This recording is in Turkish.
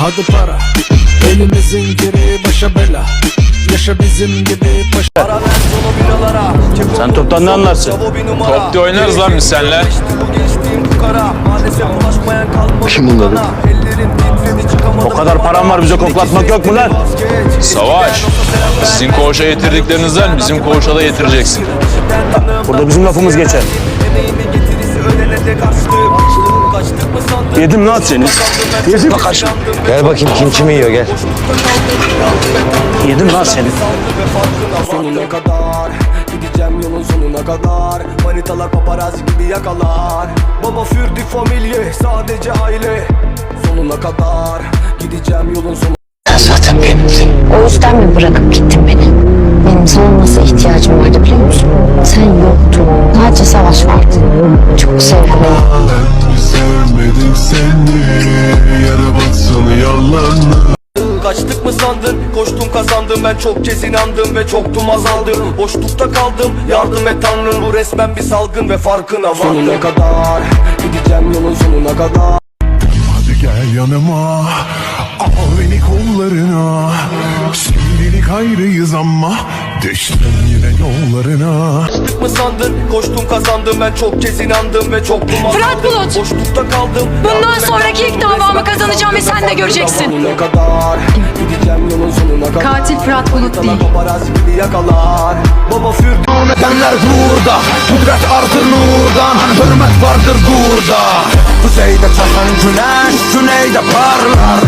Hadi para Elimizin geri başa bela Yaşa bizim gibi paşa Sen toptan ne anlarsın? Top diye oynarız lan biz seninle. Kim bunlar? O kadar param var bize koklatmak yok mu lan? Savaş. Sizin koğuşa getirdiklerinizden bizim koğuşa da getireceksin. Burada bizim lafımız geçer. Yedim lan seni. Yedim. Kaç. Gel bakayım kim kimi yiyor gel. Yedim lan seni. sonuna kadar Gideceğim yolun sonuna kadar Manitalar paparazzi gibi yakalar Baba für die Familie sadece aile Sonuna kadar Gideceğim yolun sonuna Zaten benimdin. O yüzden mi bırakıp gittin beni? Benim sana nasıl ihtiyacım vardı biliyor musun? Sen yoktun. Sadece savaş vardı. Çok sevdim seni Yere baksana yalanla Kaçtık mı sandın? Koştum kazandım ben çok kez inandım ve çoktum azaldım. Boşlukta kaldım. Yardım et tanrım. Bu resmen bir salgın ve farkına vardım. Sonuna kadar Gideceğim yolun sonuna kadar. Hadi gel yanıma. Al beni kollarına. Şimdilik ayrıyız ama Düştüm yine yollarına Kaçtık mı sandın? Koştum kazandım. Ben çok kez inandım ve çoktum azaldım Fırat Bulut! Boşlukta kaldım. Bundan sonraki ilk davamı kazanacağım ve sen de göreceksin. Sonuna kadar Gideceğim yolun sonuna kadar. Katil Fırat Bulut değil. Paparazzi gibi yakalar. Baba für Edenler burada. Kudret artır nurdan. Hürmet vardır burada. Kuzeyde çakan güneş Güneyde parlar